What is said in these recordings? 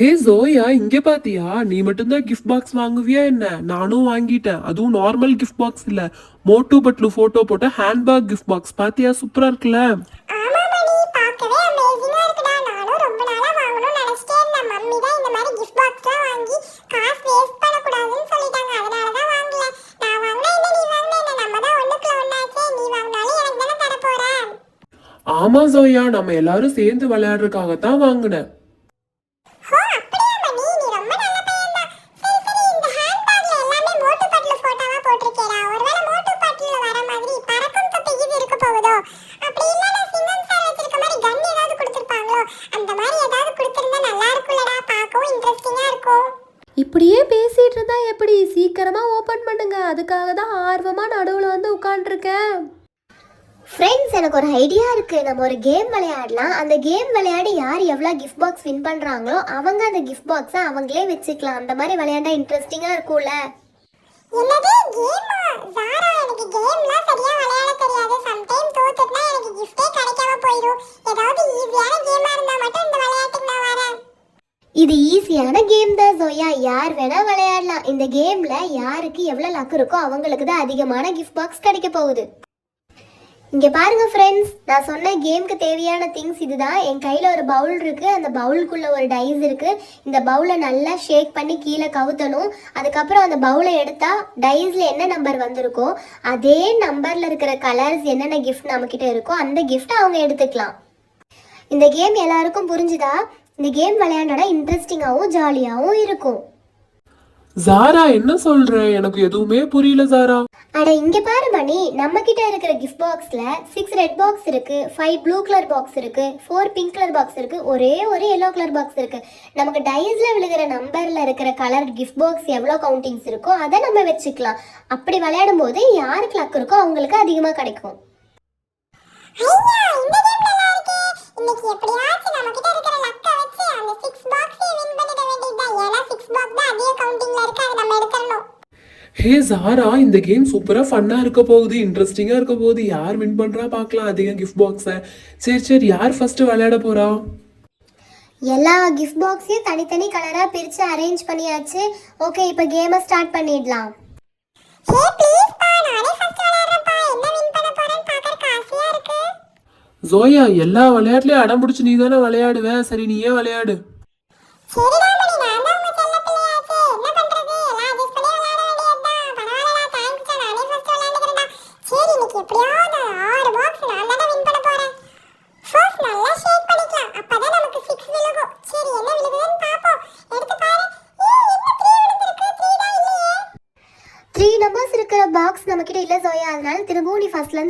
ஹே ஜோயா இங்க பாத்தியா? நீ மட்டும்தான் கிஃப்ட் பாக்ஸ் வாங்குவியா என்ன? நானும் வாங்கிட்டேன். அதுவும் நார்மல் கிஃப்ட் பாக்ஸ் இல்ல. மோட்டு பட்லு போட்டோ போட்ட ஹேண்ட்பேக் கிஃப்ட் பாக்ஸ் பாத்தியா? சூப்பரா இருக்குல்ல. ஆமா மணி பார்க்கவே அமேசிங்கா இருக்குடா. நானும் ரொம்ப அந்த மாதிரி ஏதாவது கொடுத்திருந்தா நல்லா இருக்கும்லடா. பார்க்கவும் இன்ட்ரெஸ்டிங்கா இருக்கும். இப்படியே பேசிட்டு இருந்தா எப்படி? சீக்கிரமா ஓபன் பண்ணுங்க. அதுக்காக தான் ஆர்வமா நடுவுல வந்து உட்காந்துருக்கேன் ஃப்ரெண்ட்ஸ் எனக்கு ஒரு ஐடியா இருக்கு. நம்ம ஒரு கேம் விளையாடலாம். அந்த கேம் விளையாடி யார் எவ்வளோ கிஃப்ட் பாக்ஸ் வின் பண்றாங்களோ அவங்க அந்த கிஃப்ட் பாக்ஸை அவங்களே வச்சுக்கலாம். அந்த மாதிரி விளையாண்டா இன்ட்ரெஸ்டிங்கா இருக்கும்ல. என்னது கேமா ஜாரா எனக்கு கேம்லாம் சரியா விளையாட தெரியாது. சம்டைம் தோத்துட்டா எனக்கு கிஃப்டே கிடைக்காம போயிடும். ஏதாவது ஈஸியான கேமா இருந்தா மட்டும் இந்த விளையாட்டுக்கு நான் வரேன். இது ஈஸியான கேம் தான் ஜோயா யார் வேணா விளையாடலாம். இந்த கேம்ல யாருக்கு எவ்வளோ லக் இருக்கோ அவங்களுக்கு தான் அதிகமான கிஃப்ட் பாக்ஸ் கிடைக்க போகுது. இங்கே பாருங்க ஃப்ரெண்ட்ஸ் நான் சொன்ன கேம்க்கு தேவையான திங்ஸ் இதுதான். என் கையில் ஒரு பவுல் இருக்கு. அந்த பவுலுக்குள்ள ஒரு டைஸ் இருக்கு. இந்த பவுலை நல்லா ஷேக் பண்ணி கீழே கவுத்தணும். அதுக்கப்புறம் அந்த பவுலை எடுத்தா டைஸ்ல என்ன நம்பர் வந்திருக்கோ அதே நம்பர்ல இருக்கிற கலர்ஸ் என்னென்ன கிஃப்ட் நம்ம கிட்ட இருக்கோ அந்த கிஃப்ட் அவங்க எடுத்துக்கலாம். இந்த கேம் எல்லாருக்கும் புரிஞ்சுதா? இந்த கேம் விளையாண்டோட இன்ட்ரெஸ்டிங்காகவும் ஜாலியாகவும் இருக்கும். ஜாரா என்ன சொல்ற? எனக்கு எதுவுமே புரியல ஜாரா அட இங்க பாரு மணி நம்ம கிட்ட இருக்கிற கிஃப்ட் பாக்ஸ்ல சிக்ஸ் ரெட் பாக்ஸ் இருக்கு ஃபைவ் ப்ளூ கலர் பாக்ஸ் இருக்கு ஃபோர் பிங்க் கலர் பாக்ஸ் இருக்கு ஒரே ஒரு எல்லோ கலர் பாக்ஸ் இருக்கு. நமக்கு டைஸ்ல விழுகிற நம்பர்ல இருக்கிற கலர் கிஃப்ட் பாக்ஸ் எவ்வளோ கவுண்டிங்ஸ் இருக்கோ அதை நம்ம வச்சுக்கலாம். அப்படி விளையாடும் போது யாருக்கு லக் இருக்கோ அவங்களுக்கு அதிகமாக கிடைக்கும். ஐயா இந்த கேம் நல்லா இருக்கே. இன்னைக்கு எப்படியாச்சும் நம்ம கிட்ட இருக்கிற வச்சு அந்த சிக்ஸ் பாக்ஸ் வின் பண்ணிட வேண்டியதுதான். ஏன்னா சிக்ஸ் பாக்ஸ் தான் அதிக கவுண்டிங்ல இருக்கு. அதை நம்ம எடுத்துடணும். ஹே ஜாரா இந்த கேம் சூப்பரா ஃபன்னா இருக்க போகுது. இன்ட்ரெஸ்டிங்கா இருக்க போகுது. யார் வின் பண்றா பார்க்கலாம். அதிகம் கிஃப்ட் பாக்ஸை சரி சரி. யார் ஃபர்ஸ்ட் விளையாட போறா? எல்லா கிஃப்ட் பாக்ஸையும் தனித்தனி கலராக பிரித்து அரேஞ்ச் பண்ணியாச்சு. ஓகே இப்போ கேமை ஸ்டார்ட் பண்ணிடலாம். ஹே ப்ளீஸ் பா. நானே ஃபர்ஸ்ட் ஜோயா எல்லா விளையாட்டுலயும் அடம் பிடிச்சி நீ தானே விளையாடுவ? சரி நீயே விளையாடு. சரிடா மணி நான் தான் உங்க செல்ல பிள்ளையாச்சே. என்ன பண்றது? எல்லாம் அட்ஜஸ்ட் பண்ணி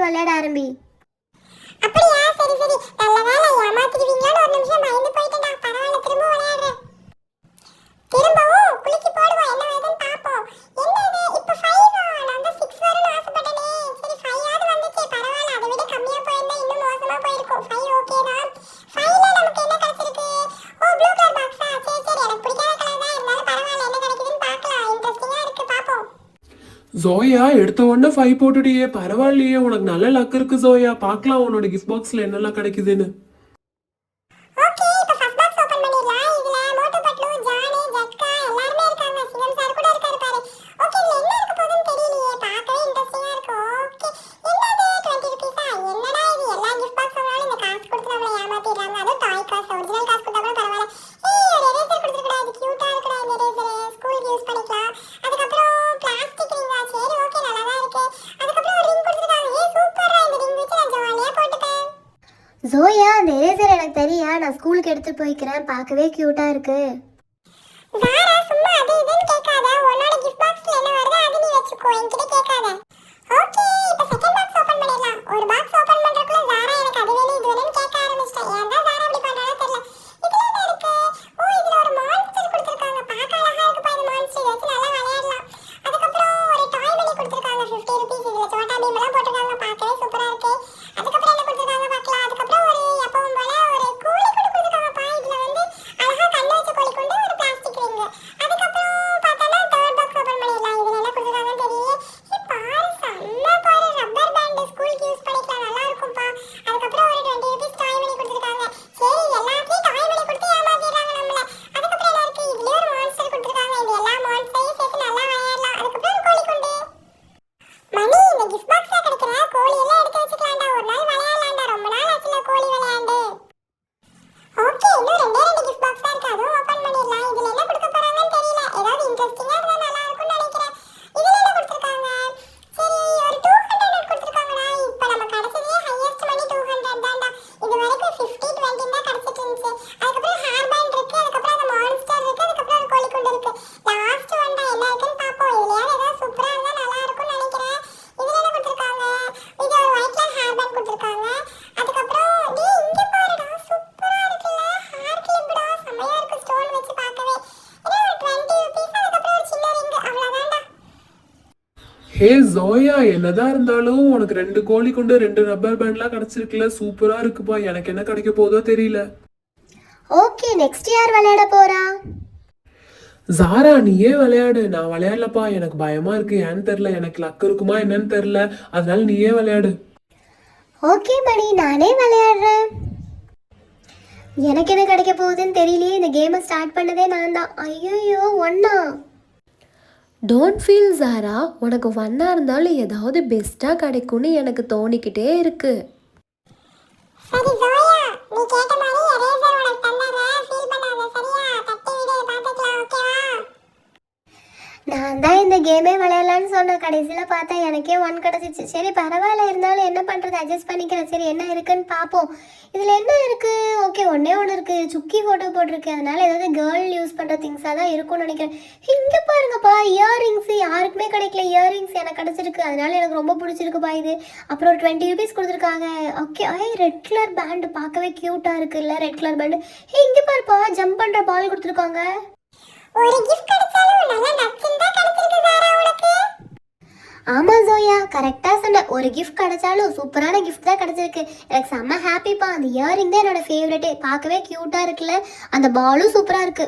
விளையாட ஜோயா எடுத்த உடனே ஃபைவ் போட்டுட்டியே. பரவாயில்லையே உனக்கு நல்ல லக் இருக்கு ஜோயா பார்க்கலாம் உன்னோட கிஃப்ட் பாக்ஸில் என்னெல்லாம் கிடைக்குதுன்னு. ஸ்கூலுக்கு எடுத்து போய்க்கிறேன். பார்க்கவே கியூட்டா இருக்கு. சாரா சும்மா அது இதுன்னு கேட்காத. உன்னோட கிஃப்ட் பாக்ஸ்ல என்ன வருதோ அது நீ வச்சுக்கோ. என்கிட்ட கேட்காத. ஓகே இப்போ செகண்ட் பாக்ஸ் ஓபன் பண்ணிடலாம். ஒரு பாக்ஸ் ஓபன் பண்றதுக்குள்ள சாரா எனக்கு அது வேணும் இது வேணும்னு கேட்க ஆரம்பிச்சிட்டேன். ஏன் ஹே ஜோயா என்னதான் இருந்தாலும் உனக்கு ரெண்டு கோழி கொண்டு ரெண்டு ரப்பர் பேண்ட்லாம் கிடைச்சிருக்குல்ல சூப்பரா இருக்குப்பா. எனக்கு என்ன கிடைக்க போதோ தெரியல. ஓகே நெக்ஸ்ட் யார் விளையாட போறா? ஜாரா நீயே விளையாடு? நான் விளையாடலப்பா. எனக்கு பயமா இருக்கு. ஏன்னு தெரியல. எனக்கு லக் இருக்குமா என்னன்னு தெரியல. அதனால நீயே விளையாடு? ஓகே மணி. நானே விளையாடுறேன். எனக்கு என்ன கிடைக்க போகுதுன்னு தெரியலையே. இந்த கேமை ஸ்டார்ட் பண்ணதே நான் தான் ஐயோ ஒன்னா டோன்ட் ஃபீல் சாரா உனக்கு ஒன்றா இருந்தாலும் ஏதாவது பெஸ்ட்டாக கிடைக்கும்னு எனக்கு தோணிக்கிட்டே இருக்குது சரி ஜோயா நீ கேட்ட மாதிரி எரேசர் உனக்கு தந்துடுறேன் ஃபீல் பண்ணாத சரியா தட்டி விடு பார்த்துக்கலாம் ஓகேவா நான் தான் இந்த கேமே விளையாடலான்னு சொன்னேன். கடைசியில் பார்த்தா எனக்கே ஒன் கிடச்சிச்சு. சரி பரவாயில்ல இருந்தாலும் என்ன பண்ணுறது அட்ஜஸ்ட் பண்ணிக்கிறேன். சரி என்ன இருக்குன்னு பார்ப்போம். இதில் என்ன இருக்குது ஓகே ஒன்றே ஒன்று இருக்குது சுக்கி ஃபோட்டோ போட்டிருக்கு. அதனால ஏதாவது கேர்ள் யூஸ் பண்ணுற திங்ஸாக தான் இருக்கும்னு நினைக்கிறேன். இங்கே பாருங்கப்பா இயரிங்ஸ் யாருக்குமே கிடைக்கல. இயரிங்ஸ் எனக்கு கிடச்சிருக்கு. அதனால எனக்கு ரொம்ப பிடிச்சிருக்குப்பா இது. அப்புறம் ஒரு டுவெண்ட்டி ருபீஸ் கொடுத்துருக்காங்க. Okay I red colour band பார்க்கவே க்யூட்டாக இருக்குல்ல ரெட் கலர் பேண்டு இங்கே பாருப்பா ஜம்ப் பண்ணுற பால் கொடுத்துருக்காங்க. ஒரு கிஃப்ட் கிடைச்சாலும் நல்லா நச்சுன்னு கிடைச்சிருக்கு சாரா உனக்கு. ஆமா ஜோயா கரெக்டாக சொன்ன. ஒரு கிஃப்ட் கிடைச்சாலும் சூப்பரான கிஃப்ட் தான் கிடைச்சிருக்கு. எனக்கு செம்ம ஹாப்பிப்பா அந்த இயரிங் தான் என்னோட ஃபேவரட்டே பார்க்கவே க்யூட்டாக இருக்குல்ல. அந்த பாலும் சூப்பராக இருக்கு.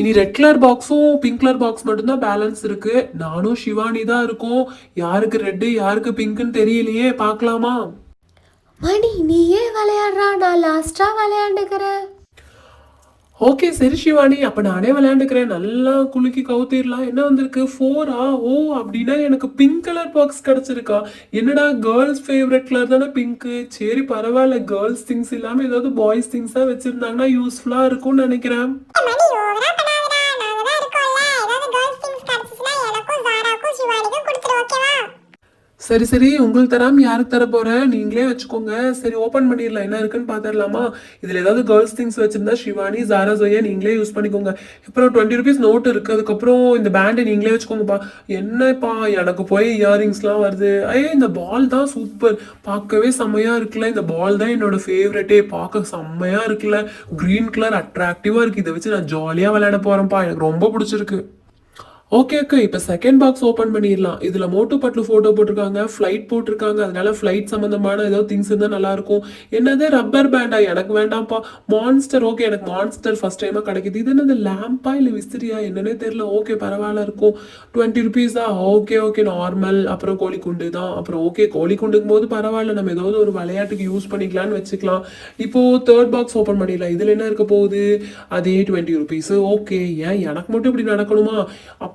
இனி ரெட் கலர் பாக்ஸும் பிங்க் கலர் பாக்ஸ் மட்டும்தான் பேலன்ஸ் இருக்கு. நானும் சிவானி தான் இருக்கோம். யாருக்கு ரெட்டு யாருக்கு பிங்க்னு தெரியலையே. பார்க்கலாமா? மணி நீயே விளையாடுறா. நான் லாஸ்ட்டாக விளையாண்டுக்கிறேன். ஓகே சரி சிவானி அப்போ நானே விளையாண்டுக்கிறேன். நல்லா குலுக்கி கவுத்திரலாம். என்ன வந்திருக்கு? ஃபோரா ஓ அப்படின்னா எனக்கு பிங்க் கலர் பாக்ஸ் கிடச்சிருக்கா. என்னடா கேர்ள்ஸ் ஃபேவரட் கலர் தானே பிங்க்கு சரி பரவாயில்ல. கேர்ள்ஸ் திங்ஸ் இல்லாமல் ஏதாவது பாய்ஸ் திங்ஸாக வச்சுருந்தாங்கன்னா யூஸ்ஃபுல்லாக இருக்கும்னு நினைக்கிறேன் மணி ஓவரா பண்ணாதடா நாங்க தான் இருக்கோம்ல ஏதாவது கேர்ள்ஸ் திங்ஸ் கிடைச்சிச்சுன்னா எனக்கும் சாராக்கும் சிவானிக்கும் கொடுத்துரு ஓகேவா சரி சரி உங்களுக்கு தராம யாருக்கு தர போற? நீங்களே வச்சுக்கோங்க. சரி ஓபன் பண்ணிடலாம். என்ன இருக்குன்னு பாத்திரலாமா? இதுல ஏதாவது கேர்ள்ஸ் திங்ஸ் வச்சிருந்தா ஷிவானி ஜாரா ஜோயா நீங்களே யூஸ் பண்ணிக்கோங்க. அப்புறம் டுவெண்ட்டி ருபீஸ் நோட் இருக்கு. அதுக்கப்புறம் இந்த பேண்டை நீங்களே வச்சுக்கோங்கப்பா. என்னப்பா எனக்கு போய் இயரிங்ஸ்லாம் வருது. ஐயே இந்த பால் தான் சூப்பர் பார்க்கவே செம்மையா இருக்குல்ல. இந்த பால் தான் என்னோட ஃபேவரட்டே பார்க்க செம்மையா இருக்குல்ல. கிரீன் கலர் அட்ராக்டிவா இருக்கு. இதை வச்சு நான் ஜாலியா விளையாட போறேன்ப்பா. எனக்கு ரொம்ப பிடிச்சிருக்கு. ஓகே ஓகே இப்போ செகண்ட் பாக்ஸ் ஓப்பன் பண்ணிடலாம். இதில் மோட்டு பட்லு ஃபோட்டோ போட்டிருக்காங்க ஃப்ளைட் போட்டிருக்காங்க. அதனால ஃப்ளைட் சம்மந்தமான ஏதோ திங்ஸ் இருந்தால் நல்லாயிருக்கும் என்னது ரப்பர் பேண்டா எனக்கு வேண்டாம்ப்பா. மான்ஸ்டர் ஓகே எனக்கு மான்ஸ்டர் ஃபர்ஸ்ட் டைமாக கிடைக்குது. இது என்னது லேம்பா இல்லை விசிறியா? என்னன்னே தெரியல. ஓகே பரவாயில்ல இருக்கும். டுவெண்ட்டி ருபீஸா ஓகே ஓகே நார்மல் அப்புறம் கோழிக்குண்டு தான். அப்புறம் ஓகே கோழிக்குண்டுக்கும் போது பரவாயில்ல. நம்ம ஏதாவது ஒரு விளையாட்டுக்கு யூஸ் பண்ணிக்கலாம்னு வச்சுக்கலாம். இப்போது தேர்ட் பாக்ஸ் ஓப்பன் பண்ணிடலாம். இதில் என்ன இருக்க போகுது? அதே டுவெண்ட்டி ருபீஸ் ஓகே ஏன்? எனக்கு மட்டும் இப்படி நடக்கணுமா?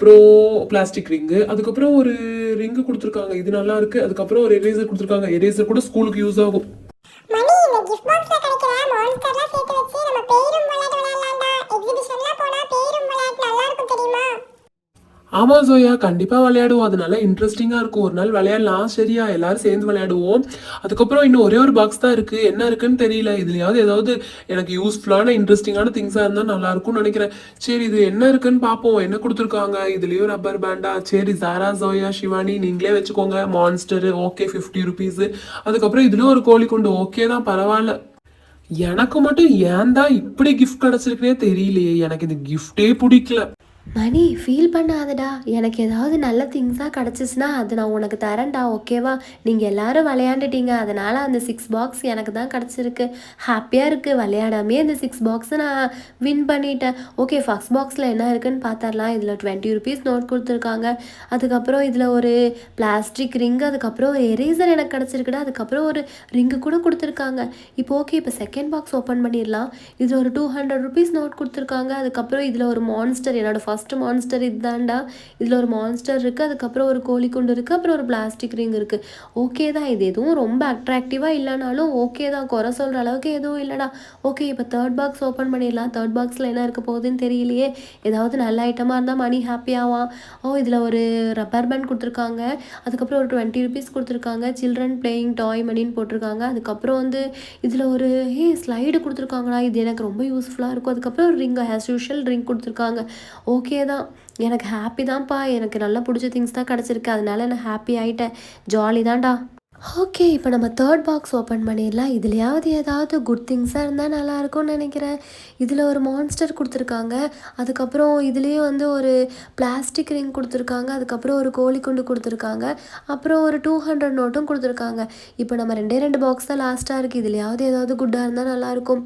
அப்புறம் பிளாஸ்டிக் ரிங்கு அதுக்கப்புறம் ஒரு ரிங்கு கொடுத்துருக்காங்க. இது நல்லா இருக்கு. அதுக்கப்புறம் ஒரு எரேசர் கொடுத்துருக்காங்க. எரேசர் கூட ஸ்கூலுக்கு யூஸ் ஆகும். மணி இந்த கிஃப்ட் பாக்ஸ்ல கிடைக்கிற மான்ஸ்டர்லாம் சேர்த்து வச்சு நம்ம பேரும் விளையாட்டு விளையாடலாம்டா எக்ஸிபிஷன்லாம் போனா பேரும் விளையாட்டு நல்லா இருக்கும் தெரியுமா ஆமாம் சோயா கண்டிப்பாக விளையாடுவோம். அது நல்லா இருக்கும். ஒரு நாள் விளையாடலாம். சரியா எல்லாரும் சேர்ந்து விளையாடுவோம். அதுக்கப்புறம் இன்னும் ஒரே ஒரு பாக்ஸ் தான் இருக்குது என்ன இருக்குன்னு தெரியல. இதுலையாவது ஏதாவது எனக்கு யூஸ்ஃபுல்லான இன்ட்ரெஸ்டிங்கான திங்ஸாக இருந்தால் நல்லாயிருக்கும்னு நினைக்கிறேன். சரி இது என்ன இருக்குன்னு பார்ப்போம். என்ன கொடுத்துருக்காங்க? இதுலேயும் ரப்பர் பேண்டா சரி ஜாரா ஜோயா சிவானி நீங்களே வச்சுக்கோங்க. மான்ஸ்டரு ஓகே ஃபிஃப்டி ருபீஸ் அதுக்கப்புறம் இதுலேயும் ஒரு கோழி கொண்டு. ஓகே தான் பரவாயில்ல. எனக்கு மட்டும் ஏன் தான் இப்படி கிஃப்ட் கிடச்சிருக்குனே தெரியலையே. எனக்கு இந்த கிஃப்டே பிடிக்கல. மணி ஃபீல் பண்ணாதடா. எனக்கு ஏதாவது நல்ல திங்ஸாக கிடச்சிச்சின்னா அது நான் உனக்கு தரேன்டா ஓகேவா நீங்கள் எல்லாரும் விளையாண்டுட்டீங்க. அதனால் அந்த சிக்ஸ் பாக்ஸ் எனக்கு தான் கிடச்சிருக்கு. ஹாப்பியாக இருக்குது விளையாடாமே அந்த சிக்ஸ் பாக்ஸை நான் வின் பண்ணிட்டேன். ஓகே ஃபஸ்ட் பாக்ஸில் என்ன இருக்குன்னு பார்த்துடலாம். இதில் டுவெண்ட்டி ருபீஸ் நோட் கொடுத்துருக்காங்க. அதுக்கப்புறம் இதில் ஒரு பிளாஸ்டிக் ரிங் அதுக்கப்புறம் ஒரு எரேசர் எனக்கு கிடச்சிருக்குடா. அதுக்கப்புறம் ஒரு ரிங்கு கூட கொடுத்துருக்காங்க. இப்போ ஓகே இப்போ செகண்ட் பாக்ஸ் ஓப்பன் பண்ணிடலாம். இதில் ஒரு டூ ஹண்ட்ரட் ருபீஸ் நோட் கொடுத்துருக்காங்க. அதுக்கப்புறம் இதில் ஒரு மான்ஸ்டர் என்னோடய ஃபஸ்ட்டு மான்ஸ்டர் இதுதான்டா இதில் ஒரு மான்ஸ்டர் இருக்குது அதுக்கப்புறம் ஒரு கோழிக்குண்டு இருக்குது அப்புறம் ஒரு பிளாஸ்டிக் ரிங் இருக்குது ஓகே தான் இது எதுவும் ரொம்ப அட்ராக்டிவாக இல்லைனாலும் ஓகே தான். குறை சொல்கிற அளவுக்கு எதுவும் இல்லைடா. ஓகே இப்போ தேர்ட் பாக்ஸ் ஓப்பன் பண்ணிடலாம். தேர்ட் பாக்ஸில் என்ன இருக்க போகுதுன்னு தெரியலையே. ஏதாவது நல்ல ஐட்டமாக இருந்தால் மணி ஹாப்பியாவான் ஓ இதில் ஒரு ரப்பர் பேண்ட் கொடுத்துருக்காங்க. அதுக்கப்புறம் ஒரு டுவெண்ட்டி ருபீஸ் கொடுத்துருக்காங்க. சில்ட்ரன் பிளேயிங் டாய் மணின்னு போட்டிருக்காங்க. அதுக்கப்புறம் வந்து இதில் ஒரு ஹே ஸ்லைடு கொடுத்துருக்காங்களா இது எனக்கு ரொம்ப யூஸ்ஃபுல்லாக இருக்கும். அதுக்கப்புறம் ஒரு ரிங் ஆஸ் யூஷுவல் ரிங் கொடுத்துருக்காங்க. ஓகே ஓகே தான். எனக்கு ஹாப்பி தான்ப்பா. எனக்கு நல்லா பிடிச்ச திங்ஸ் தான் கிடச்சிருக்கு. அதனால நான் ஹாப்பி ஆகிட்டேன் ஜாலி தான்டா. ஓகே இப்போ நம்ம தேர்ட் பாக்ஸ் ஓப்பன் பண்ணிடலாம். இதுலையாவது ஏதாவது குட் திங்ஸாக இருந்தால் நல்லாயிருக்கும்னு நினைக்கிறேன். இதில் ஒரு மான்ஸ்டர் கொடுத்துருக்காங்க. அதுக்கப்புறம் இதுலேயும் வந்து ஒரு பிளாஸ்டிக் ரிங் கொடுத்துருக்காங்க. அதுக்கப்புறம் ஒரு கோழி குண்டு கொடுத்துருக்காங்க. அப்புறம் ஒரு டூ ஹண்ட்ரட் நோட்டும் கொடுத்துருக்காங்க. இப்போ நம்ம ரெண்டே ரெண்டு பாக்ஸ் தான் லாஸ்ட்டாக இருக்குது இதுலையாவது ஏதாவது குட்டாக இருந்தால் நல்லாயிருக்கும்.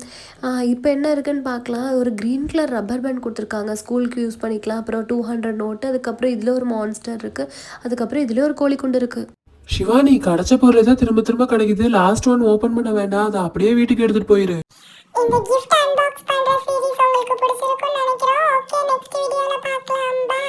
இப்போ என்ன இருக்குன்னு பார்க்கலாம். ஒரு க்ரீன் கலர் ரப்பர் பேண்ட் கொடுத்துருக்காங்க. ஸ்கூலுக்கு யூஸ் பண்ணிக்கலாம். அப்புறம் டூ ஹண்ட்ரட் நோட்டு அதுக்கப்புறம் இதில் ஒரு மான்ஸ்டர் இருக்குது அதுக்கப்புறம் இதில் ஒரு கோழி குண்டு இருக்குது சிவானி கிடைச்ச பொருளை தான் திரும்ப திரும்ப கிடைக்குது. லாஸ்ட் ஒன் ஓபன் பண்ண வேண்டாம். அதை அப்படியே வீட்டுக்கு எடுத்துட்டு போயிரு. இந்த கிஃப்ட் அன்பாக்ஸ் பண்ற சீரிஸ் உங்களுக்கு பிடிச்சிருக்கும்னு நினைக்கிறோம். ஓகே நெக்ஸ்ட் வீடியோல பார்க்கலாம். பை